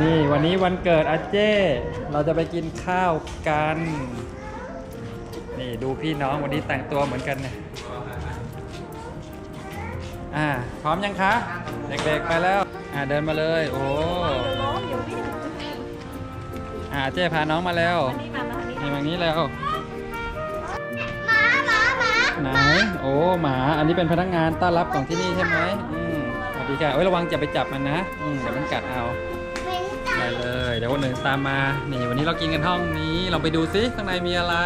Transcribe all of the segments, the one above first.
นี่วันนี้วันเกิดอาเจ้ เราจะไปกินข้าวกัน นี่ดูพี่น้องวันนี้แต่งตัวเหมือนกันเนี่ยอ่าพร้อมยังคะ เด็กๆไปแล้วอ่าเดินมาเลย โอ้ล้มอยู่วิ่งอ่าเจ้พาน้องมาแล้วอันนี้มามาอันนี้นี่มานี้แล้วหมาหมาหมาไหนโอ้หมา อันนี้เป็นพนักงานต้อนรับของที่นี่ใช่ไหมอืมสวัสดีค่ะเอ้ยระวังจะไปจับมันนะ อืมเดี๋ยวมันกัดเอาเหม็นจั ไปงเลย เดี๋ยวคนหนึ่งตามมา นี่วันนี้เรากินกันห้องนี้ เราไปดูซิข้างในมีอะไร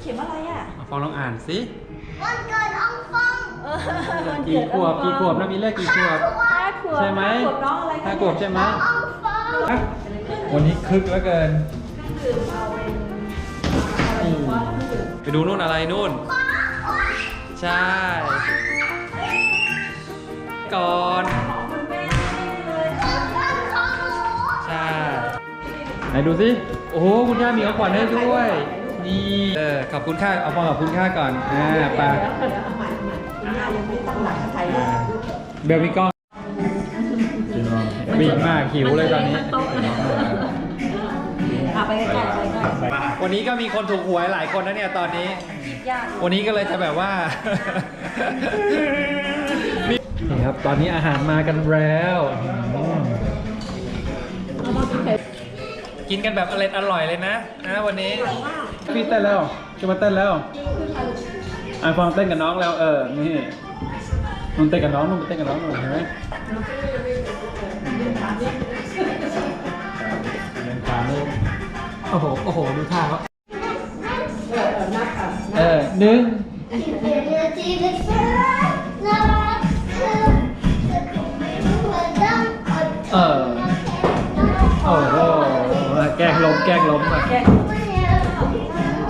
เขียนว่าอะไรอะเอาฟองลองอ่านสิวันเกิดอองฟองเออวันเกี่ขวบกี่ขวบนะมีเลขกี่ขวบ ห้าขวบใช่ไหมห้าขวบน้องอะไรคะห้าขวบใช่ไหมอองฟองอะวันนี้คึกเหลือเกินดื่มเอาเป็นอะไรวะเครื่องดื่มไปดูนู่นอะไรนู่น ใช่ ก่อน ไหนดูสิโอ้โหคุณย่ามีของขวัญให้ด้วย นี่เออขอบคุณค่าเอาฟองขอบคุณค่าก่อนอ่าไปเดี๋ยวเดี๋ยวเอาใหม่เอาใหม่คุณย่ายังไม่ตั้งหลักไทยเลยเบลมีกล้องวิ่งมากหิวเลยตอนนี้มัโต๊ะเอาไปใกล้ๆไปใกล้วันนี้ก็มีคนถูกหวยหลายคนนะเนี่ยตอนนี้ ๆยากวันนี้ก็เลยจะแบบว่า นี่ครับ ตอนนี้อาหารมากันแล้วอืม กินกันแบบอร่อยอร่อยเลยนะนะวันนี้พี่เต้นแล้วจะมาเต้นแล้วไอฟองเต้นกับน้องแล้วเออนี่นุ่นเต้นกับน้องนุ่นไปเต้นกับน้องหน่อยเห็นไหมเล่นขาลูกโอ้โหโอ้โหดูท่าเขาเออหนึ่ง ล้งล้มแกล้งล้มอะแกะ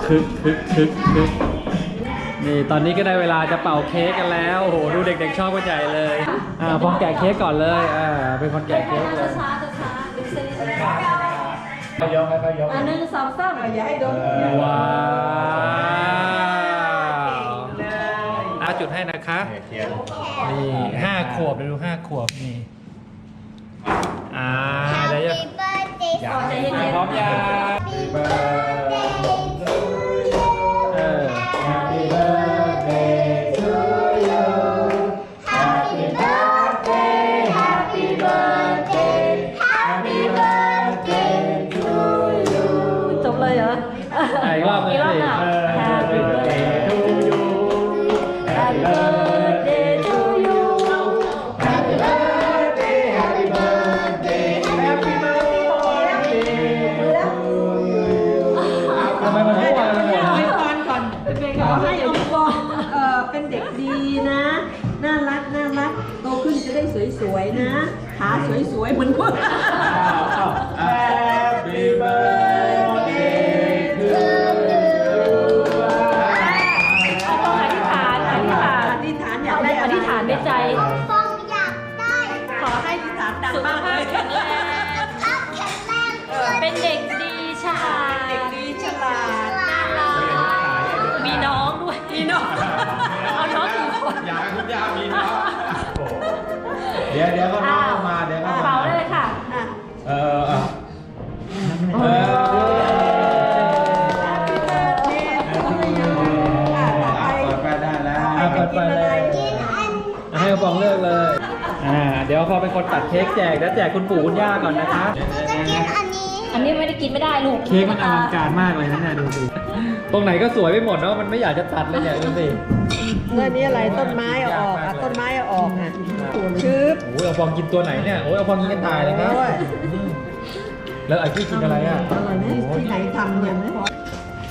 คึกคึกคึกคึกนี่ตอนนี้ก็ได้เวลาจะเป่าเค้กกันแล้วโอ้โหดูเด็กๆชอบกันใหญ่เลยอ่าฟองแกะเค้กก่อนเลยอ่าเป็นคนแกะเค้กเลยช้าๆช้าๆดึงเส้นค่อยยกค่อยยกอันหนึ่งสองสามอย่าให้โดนว้าวอาจุดให้นะคะนี่ห้าขวบเลยดูห้าขวบนี่อ่า ย็นพร้อมยัง วยๆนะ ขาสวยๆเหมือนพวก Happy birthday to you ต้องอธิษฐานอธิษฐานอธิษฐานอยาเอากได้ได้อธิษฐานในใจ ฟองอยากได้ขอให้อธิษฐานดังสุขมากเลภาพยแข็งแรงภาพแข็งแรงเป็นเด็กดีฉลาดเด็กดีฉลาด น่ารักมีน้องด้วยมีน้อง เอาน้องกี่คนอยากให้คุณย่ามีน้องเดี๋ยวเดี๋ยวก็น้องมาเดี๋ยวก็เป่ามาได้เลยค่ะ อะ เออเออ เออต่อไปเปิดไฟได้แล้วต่อไปเปิดไฟจะกินอะไรเลย ให้ฟองเลือกเลย อ่า เดี๋ยวพอเป็นคนตัดเค้กแจกแล้วแจกคุณปู่คุณย่าก่อนนะคะจะกินอันนี้อันนี้ไม่ได้กินไม่ได้ลูกเค้กมันอลังการมากเลยนะเนี่ยดูสิ ตรงไหนก็สวยไปหมดเนาะ มันไม่อยากจะตัดเลยเนี่ยดูสิ เรื่องนี้อะไรต้นไม้เอาออกอะต้นไม้เอาออกอะชึบโอ้ยเอาฟองกินตัวไหนเนี่ย โอ้ยเอาฟองกินกันตายเลยครับโอ้ย อืมแล้วไอ้พี่กินอะไรอะอร่อยไหมที่ไหนทำเนี่ยไหม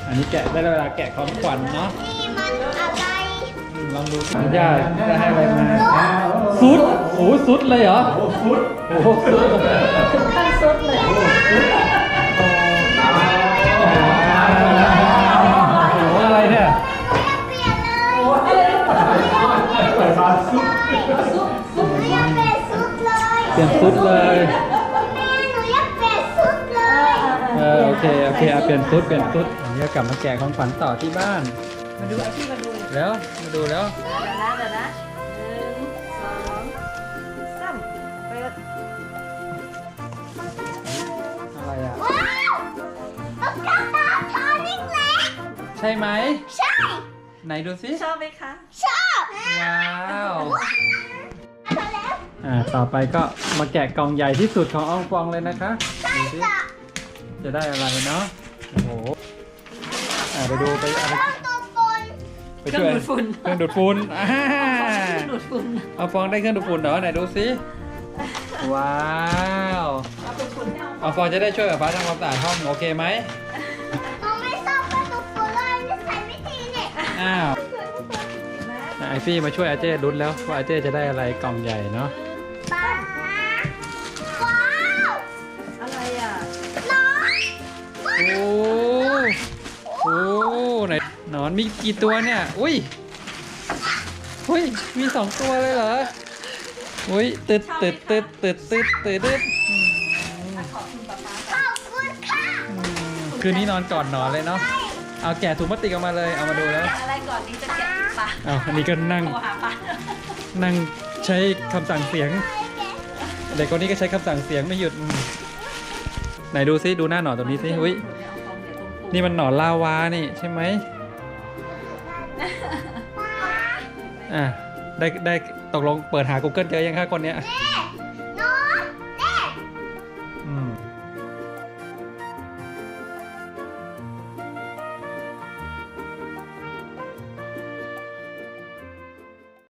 อันนี้แกะได้เวลาแกะของขวัญเนาะนี่มันอะไรอืมลองดูสิคุณย่าจะให้อะไรมาซุดโอ้ซุดเลยเหรอโอ้ซุดโอ้ซุดถึงขั้นซุดเลย เคโอเคเอาเปลี่ยนชุดเปลี่ยนชุดอันนี้ก็กลับมาแกะของขวัญต่อที่บ้าน มาดูเอาที่มาดูแล้วมาดูแล้วนะเดี๋ยวนะหนึ่งสองสามเปิดอะไรอะว้าวตุ๊กตาตอนเล็กใช่ไหมใช่ ไหนดูสิชอบไหมคะ ชอบว้าวอ่าต่อไปก็มาแกะกล่องใหญ่ที่สุดของอองฟองเลยนะคะดูสิ จะ จะได้อะไรเนาะโอ้โหอ่าไปดูไปอะไรเอาตัวปนไปช่วยเครื่องดูดฝุ่น เครื่องดูดฝุ่นอ่าดูดฝุ่นเอาฟองได้เครื่องดูดฝุ่นเหรอไหนดูสิว้าวเอาฟองจะได้ช่วยกับฟ้าทำความสะอาดห้องโอเคไหมน้องไม่ชอบกระตุกปนเลยนิสัยไม่ดีเนี่ยอ้าวไอฟี่มาช่วยอาเจ้ลุ้นแล้วว่าอาเจ้จะได้อะไรกล่องใหญ่เนาะป้า โอ้โหไหนหนอนมีกี่ตัวเนี่ย อุ้ยอุ้ย มีสองตัวเลยเหรอ อุ้ยตึดตึดตึดตึดตึดตึดตึดขอบคุณค่ะอืมคืนนี้นอนก่อนนอนเลยเนาะ เอาแกะถุงพลาสติกออกมาเลย เอามาดูแล้วแกะอะไรก่อนนี้จะแกะปะเอาอันนี้ก็นั่งโทรหาปะนั่งใช้คำสั่งเสียง เด็กคนนี้ก็ใช้คำสั่งเสียงไม่หยุดอืม ไหนดูซิดูหน้าหนอนตรงนี้ซิอุ้ยนี่มันหนอนลาวานี่ใช่ไหมอะได้ได้ตกลงเปิดหา Google เจอยังคะคนเนี้ย